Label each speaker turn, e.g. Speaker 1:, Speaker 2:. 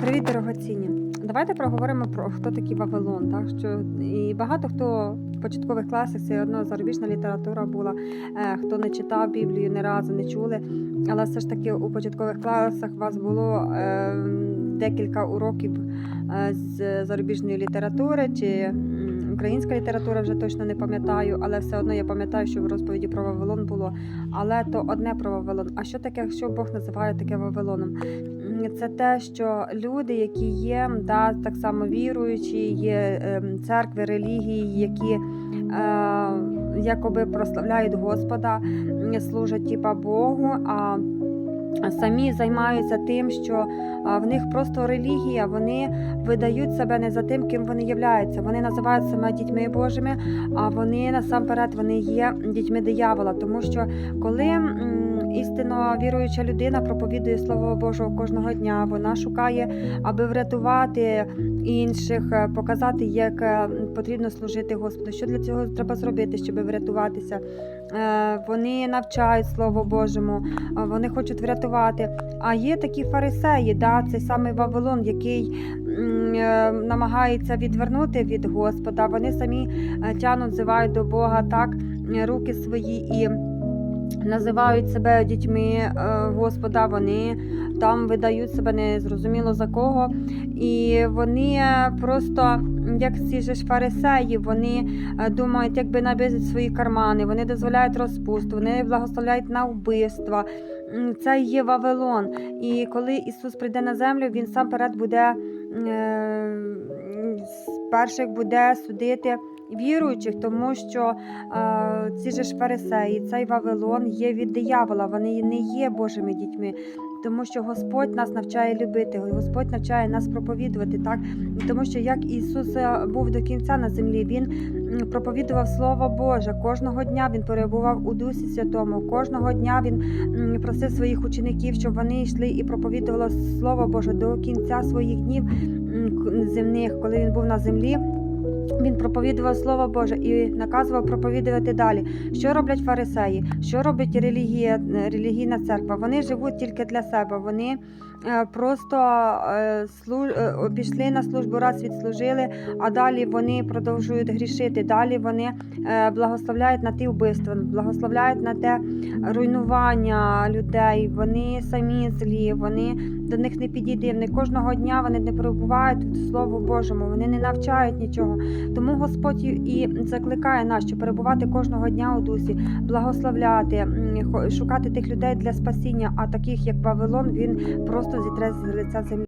Speaker 1: Привіт, дорогоцінні! Давайте проговоримо про хто такий Вавилон. Так? Що і багато хто в початкових класах все одно зарубіжна література була, е, хто не читав Біблію, ні разу не чули. Але все ж таки у початкових класах у вас було е, декілька уроків е, з зарубіжної літератури чи українська література, вже точно не пам'ятаю, але все одно я пам'ятаю, що в розповіді про Вавилон було. Але то одне про Вавилон. А що таке, що Бог називає таке Вавилоном? Це те, що люди, які є, да, так само віруючі, є ем, церкви, релігії, які е, якоби прославляють Господа, служать типа Богу. а Самі займаються тим, що в них просто релігія, вони видають себе не за тим, ким вони являються. Вони називають себе дітьми Божими, а вони насамперед вони є дітьми диявола. Тому що коли м, віруюча людина проповідує Слово Божого кожного дня, вона шукає, аби врятувати інших, е, показати, як е, потрібно служити Господу. Що для цього треба зробити, щоб врятуватися? Е, Вони навчають Слово Божому, вони хочуть врятувати. А є такі фарисеї, да, цей самий Вавилон, який намагається відвернути від Господа. Вони самі тянуть, взивають до Бога так руки свої і. Називають себе дітьми е, Господа, вони там видають себе незрозуміло за кого. І вони просто, як ці ж фарисеї, вони е, думають, якби набити свої кармани, вони дозволяють розпусту, вони благословляють на вбивства. Це є Вавилон. І коли Ісус прийде на землю, Він сам перед буде е, перших буде судити віруючих, тому що е, ці же ж фарисеї, цей Вавилон є від диявола, вони не є Божими дітьми. Тому що Господь нас навчає любити, Господь навчає нас проповідувати, так тому що як Ісус е, був до кінця на землі, Він проповідував Слово Боже. Кожного дня Він перебував у Дусі Святому. Кожного дня Він просив своїх учеників, щоб вони йшли і проповідували Слово Боже до кінця своїх днів земних, коли він був на землі. Він проповідував Слово Боже і наказував проповідувати далі. Що роблять фарисеї? Що робить релігія, релігійна церква? Вони живуть тільки для себе. Вони е, просто е, е, пішли на службу, раз відслужили, а далі вони продовжують грішити. Далі вони е, благословляють на ті вбивства, благословляють на те руйнування людей. Вони самі злі, вони до них не підійде. Вони кожного дня вони не перебувають в Слову Божому, вони не навчають нічого. Тому Господь і закликає нас, щоб перебувати кожного дня у дусі, благословляти, шукати тих людей для спасіння. А таких як Вавилон, він просто зітре з лиця землі.